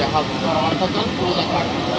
ਗਿਆ ਹੱਥ ਦਾ ਤਾਂ ਪੂਰਾ ਕੱਟ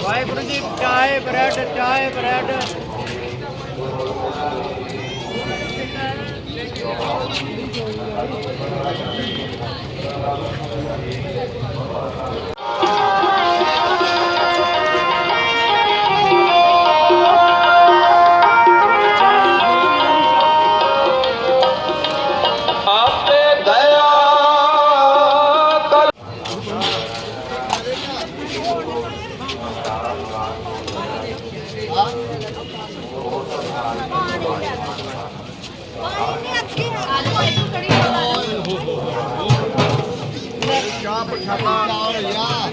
ਵਾਹਿਗੁਰੂ ਜੀ ਚਾਏ ਬ੍ਰੈਡ ਚਾਏ ਬ੍ਰੈਡ। ਚਾਹ ਪਛਾਣਾ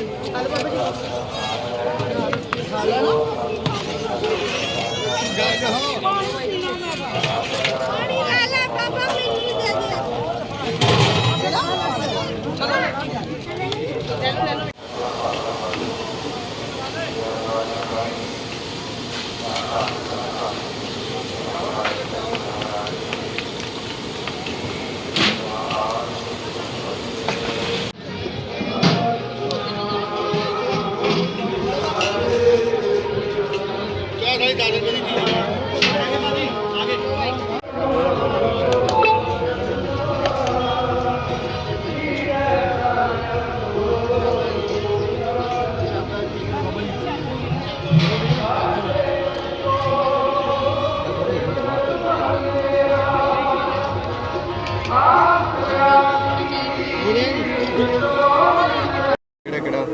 ਕਿਹੜਾ ਕਿਹੜਾ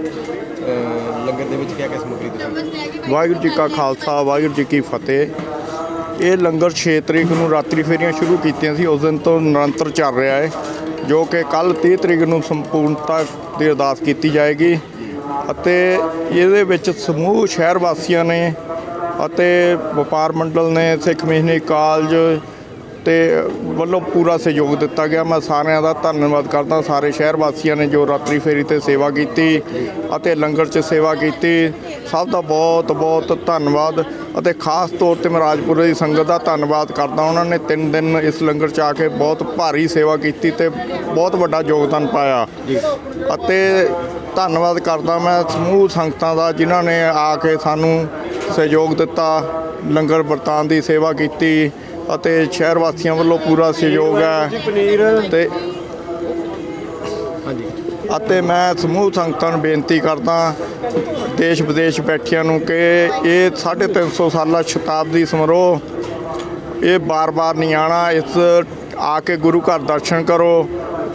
ਲੰਗਰ ਦੇ ਵਿੱਚ ਕਿਆ ਕਿਆ ਸਮੱਗਰੀ ਤੁਸੀਂ ਵਾਹਿਗੁਰੂ ਜੀ ਕਾ ਖਾਲਸਾ, ਵਾਹਿਗੁਰੂ ਜੀ ਕੀ ਫਤਿਹ। ਇਹ ਲੰਗਰ 6 ਤਰੀਕ ਨੂੰ ਰਾਤਰੀ ਫੇਰੀਆਂ ਸ਼ੁਰੂ ਕੀਤੀਆਂ ਸੀ, ਉਸ ਦਿਨ ਤੋਂ ਨਿਰੰਤਰ ਚੱਲ ਰਿਹਾ ਹੈ, ਜੋ ਕਿ ਕੱਲ 30 ਤਰੀਕ ਨੂੰ ਸੰਪੂਰਨਤਾ ਦੀ ਅਰਦਾਸ ਕੀਤੀ ਜਾਏਗੀ। ਅਤੇ ਇਹਦੇ ਵਿੱਚ ਸਮੂਹ ਸ਼ਹਿਰ ਵਾਸੀਆਂ ਨੇ ਅਤੇ ਵਪਾਰ ਮੰਡਲ ਨੇ, ਸਿੱਖ ਮਿਸ਼ਨਰੀ ਕਾਲਜ ਤੇ ਵੱਲੋਂ ਪੂਰਾ ਸਹਿਯੋਗ ਦਿੱਤਾ ਗਿਆ। ਮੈਂ ਸਾਰਿਆਂ ਦਾ ਧੰਨਵਾਦ ਕਰਦਾ। ਸਾਰੇ ਸ਼ਹਿਰ ਵਾਸੀਆਂ ਨੇ ਜੋ ਰਾਤਰੀ ਫੇਰੀ ਤੇ ਸੇਵਾ ਕੀਤੀ ਅਤੇ ਲੰਗਰ 'ਚ ਸੇਵਾ ਕੀਤੀ ਸਭ ਦਾ ਬਹੁਤ ਬਹੁਤ ਧੰਨਵਾਦ ਅਤੇ ਖਾਸ ਤੌਰ ਤੇ ਮੈਂ ਰਾਜਪੁਰੇ ਦੀ ਸੰਗਤ ਦਾ ਧੰਨਵਾਦ ਕਰਦਾ। ਉਹਨਾਂ ਨੇ ਤਿੰਨ ਦਿਨ ਇਸ ਲੰਗਰ 'ਚ ਆ ਕੇ ਬਹੁਤ ਭਾਰੀ ਸੇਵਾ ਕੀਤੀ ਤੇ ਬਹੁਤ ਵੱਡਾ ਯੋਗਦਾਨ ਪਾਇਆ। ਅਤੇ ਧੰਨਵਾਦ ਕਰਦਾ ਮੈਂ ਸਮੂਹ ਸੰਗਤਾਂ ਦਾ ਜਿਨ੍ਹਾਂ ਨੇ ਆ ਕੇ ਸਾਨੂੰ ਸਹਿਯੋਗ ਦਿੱਤਾ ਲੰਗਰ ਵਰਤਾਨ ਦੀ ਸੇਵਾ ਕੀਤੀ। ਅਤੇ ਸ਼ਹਿਰ ਵਾਸੀਆਂ ਵੱਲੋਂ ਪੂਰਾ ਸਹਿਯੋਗ ਹੈ। ਤੇ ਹਾਂਜੀ। ਅਤੇ ਮੈਂ ਸਮੂਹ ਸੰਗਤਾਂ ਨੂੰ ਬੇਨਤੀ ਕਰਦਾ ਦੇਸ਼ ਵਿਦੇਸ਼ ਬੈਠਿਆਂ ਨੂੰ ਕਿ ਇਹ 350 ਸਾਲਾ ਸ਼ਤਾਬਦੀ ਸਮਾਰੋਹ ਇਹ ਬਾਰ-ਬਾਰ ਨਹੀਂ ਆਣਾ ਇਸ ਆ ਕੇ ਗੁਰੂ ਘਰ ਦਰਸ਼ਨ ਕਰੋ।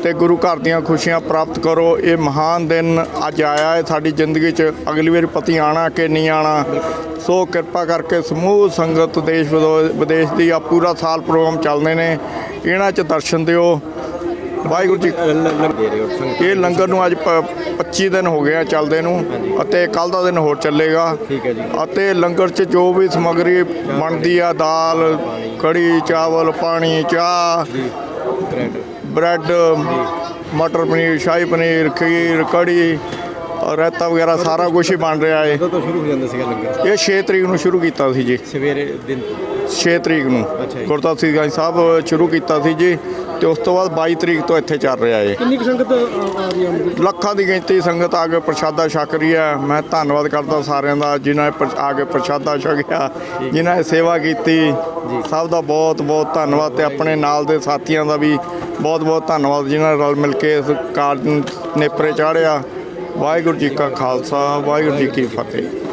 ਤੇ ਗੁਰੂ ਘਰ ਦੀਆਂ ਖੁਸ਼ੀਆਂ ਪ੍ਰਾਪਤ ਕਰੋ। ਇਹ ਮਹਾਨ ਦਿਨ ਅੱਜ ਆਇਆ ਹੈ। ਸਾਡੀ ਜ਼ਿੰਦਗੀ 'ਚ ਅਗਲੀ ਵਾਰ ਪਤੀ ਆਣਾ ਕਿ ਨਹੀਂ ਆਣਾ ਸੋ ਕਿਰਪਾ ਕਰਕੇ ਸਮੂਹ ਸੰਗਤ ਦੇਸ਼ ਵਿਦੋ- ਵਿਦੇਸ਼ ਦੀ ਆ ਪੂਰਾ ਸਾਲ ਪ੍ਰੋਗਰਾਮ ਚੱਲਦੇ ਨੇ। ਇਹਨਾਂ 'ਚ ਦਰਸ਼ਨ ਦਿਓ। ਵਾਹਿਗੁਰੂ ਜੀ ਇਹ ਲੰਗਰ ਨੂੰ ਅੱਜ ਪ- 25 ਦਿਨ ਹੋ ਗਏ ਆ ਚੱਲਦੇ ਨੂੰ ਅਤੇ ਕੱਲ ਦਾ ਦਿਨ ਹੋਰ ਚੱਲੇਗਾ। ਅਤੇ ਲੰਗਰ 'ਚ ਜੋ ਵੀ ਸਮੱਗਰੀ ਬਣਦੀ ਆ ਦਾਲ ਕੜੀ ਚਾਵਲ ਪਾਣੀ ਚਾਹ ਜੀ। ਬ੍ਰੈਡ ਮਟਰ ਪਨੀਰ ਸ਼ਾਹੀ ਪਨੀਰ ਖੀਰ ਕੜੀ ਰਾਇਤਾ ਵਗੈਰਾ ਸਾਰਾ ਕੁਝ ਹੀ ਬਣ ਰਿਹਾ ਹੈ ਕਦੋਂ ਤੋਂ ਸ਼ੁਰੂ ਹੋ ਜਾਂਦਾ ਸੀਗਾ ਲੰਗਰ? ਇਹ 6 ਤਰੀਕ ਨੂੰ ਸ਼ੁਰੂ ਕੀਤਾ ਸੀ ਜੀ। ਸਵੇਰੇ ਦਿਨ 6 ਤਰੀਕ ਨੂੰ। ਗੁਰਦਾਸ ਸਿੰਘ ਗੰਜ ਸਾਹਿਬ ਸ਼ੁਰੂ ਕੀਤਾ ਸੀ ਜੀ ਤੇ ਉਸ ਤੋਂ ਬਾਅਦ 22 ਤਰੀਕ ਤੋਂ ਇੱਥੇ ਚੱਲ ਰਿਹਾ ਹੈ ਕਿੰਨੀ ਸੰਗਤ ਆ ਰਹੀ ਹੈ ਲੱਖਾਂ ਦੀ ਗਿਣਤੀ ਸੰਗਤ ਆ ਕੇ ਪ੍ਰਸ਼ਾਦਾ ਛਕ ਰਹੀ ਹੈ। ਮੈਂ ਧੰਨਵਾਦ ਕਰਦਾ ਸਾਰਿਆਂ ਦਾ ਜਿਨ੍ਹਾਂ ਨੇ ਆ ਕੇ ਪ੍ਰਸ਼ਾਦਾ ਛਕਿਆ ਜਿਨ੍ਹਾਂ ਨੇ ਸੇਵਾ ਕੀਤੀ। ਸਭ ਦਾ ਬਹੁਤ ਬਹੁਤ ਧੰਨਵਾਦ ਤੇ ਆਪਣੇ ਨਾਲ ਦੇ ਸਾਥੀਆਂ ਦਾ ਵੀ ਬਹੁਤ ਬਹੁਤ ਧੰਨਵਾਦ ਜਿਨ੍ਹਾਂ ਨੇ ਰਲ ਮਿਲ ਕੇ ਇਸ ਕਾਰਜ ਨੇਪਰੇ ਚਾੜਿਆ ਵਾਹਿਗੁਰੂ ਜੀ ਕਾ ਖਾਲਸਾ ਵਾਹਿਗੁਰੂ ਜੀ ਕੀ ਫਤਿਹ।